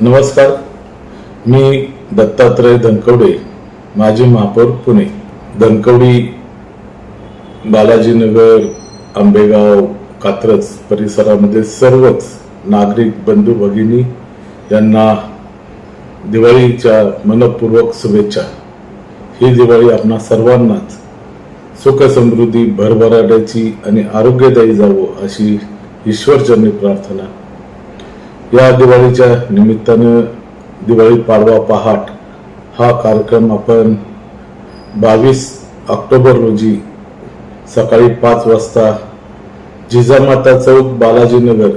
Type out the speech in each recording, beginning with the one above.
नमस्कार. मी दत्तात्रय धनकवडे माजी महापौर पुणे. धनकवडी बालाजीनगर आंबेगाव कात्रज परिसरामध्ये सर्वच नागरिक बंधू भगिनी यांना दिवाळीच्या मनपूर्वक शुभेच्छा. ही दिवाळी आपणा सर्वांनाच सुख समृद्धी भरभराट्याची आणि आरोग्यदायी जावो अशी ईश्वरजन्य प्रार्थना या दिवाळीच्या निमित्तानं दिवाळी पाडवा पहाट हा कार्यक्रम आपण बावीस ऑक्टोबर रोजी सकाळी पाच वाजता जिजामाता चौक बालाजीनगर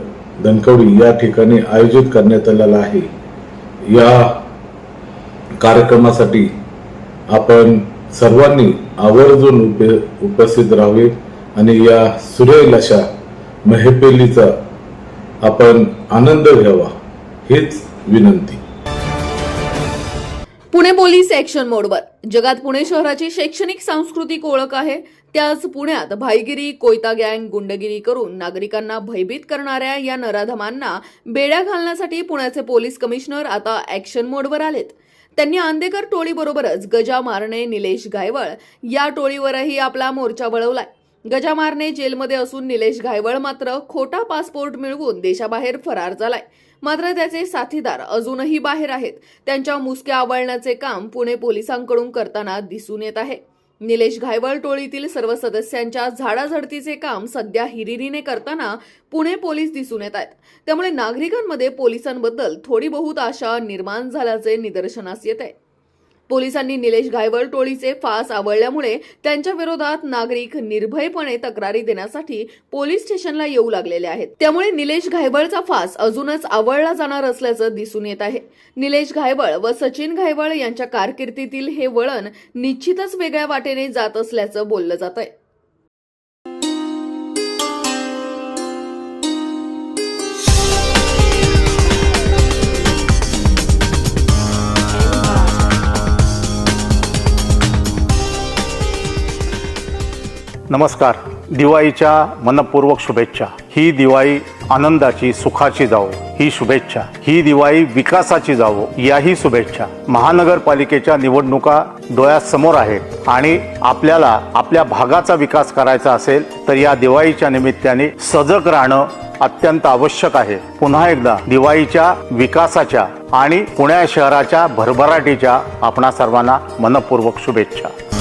धनकवडी या ठिकाणी आयोजित करण्यात आलेला आहे. या कार्यक्रमासाठी आपण सर्वांनी आवर्जून उपे उपस्थित राहावे आणि या सुरेल अशा मेहपेलीचा आपण आनंद घ्यावा हेच विनंती. पुणे पोलीस ऍक्शन मोडवर. जगात पुणे शहराची शैक्षणिक सांस्कृतिक ओळख आहे. त्याच पुण्यात भाईगिरी कोयता गँग गुंडगिरी करून नागरिकांना भयभीत करणाऱ्या या नराधमांना बेड्या घालण्यासाठी पुण्याचे पोलीस कमिशनर आता ऍक्शन मोडवर आलेत. त्यांनी आंदेकर टोळीबरोबरच गजा मारणे निलेश गायवळ या टोळीवरही आपला मोर्चा वळवलाय. गजामारने जेलमध्ये असून निलेश घायवळ मात्र खोटा पासपोर्ट मिळवून देशाबाहेर फरार झालाय. मात्र त्याचे साथीदार अजूनही बाहेर आहेत. त्यांच्या मुसक्या आवळण्याचे काम पुणे पोलिसांकडून करताना दिसून येत आहे. निलेश घायवळ टोळीतील सर्व सदस्यांच्या झाडाझडतीचे काम सध्या हिरिरीने करताना पुणे पोलीस दिसून येत आहेत. त्यामुळे नागरिकांमध्ये पोलिसांबद्दल थोडी बहुत आशा निर्माण झाल्याचे निदर्शनास येत आहे. पोलिसांनी निलेश घायवळ टोळीचे फास आवळल्यामुळे त्यांच्या विरोधात नागरिक निर्भयपणे तक्रारी देण्यासाठी पोलीस स्टेशनला येऊ लागलेले आहेत. त्यामुळे निलेश घायवळचा फास अजूनच आवळला जाणार असल्याचं दिसून येत आहे. निलेश घायवळ व सचिन घायवळ यांच्या कारकिर्दीतील हे वळण निश्चितच वेगळ्या वाटेने जात असल्याचं बोललं जात आहे नमस्कार. दिवाळीच्या मनपूर्वक शुभेच्छा. ही दिवाळी आनंदाची सुखाची जावो. ही शुभेच्छा. ही दिवाळी विकासाची जावो. याही शुभेच्छा. महानगरपालिकेच्या निवडणुका डोळ्यासमोर आहेत आणि आपल्याला आपल्या भागाचा विकास करायचा असेल तर या दिवाळीच्या निमित्ताने सजग राहणं अत्यंत आवश्यक आहे. पुन्हा एकदा दिवाळीच्या विकासाच्या आणि पुण्या शहराच्या भरभराटीच्या आपणा सर्वांना मनपूर्वक शुभेच्छा.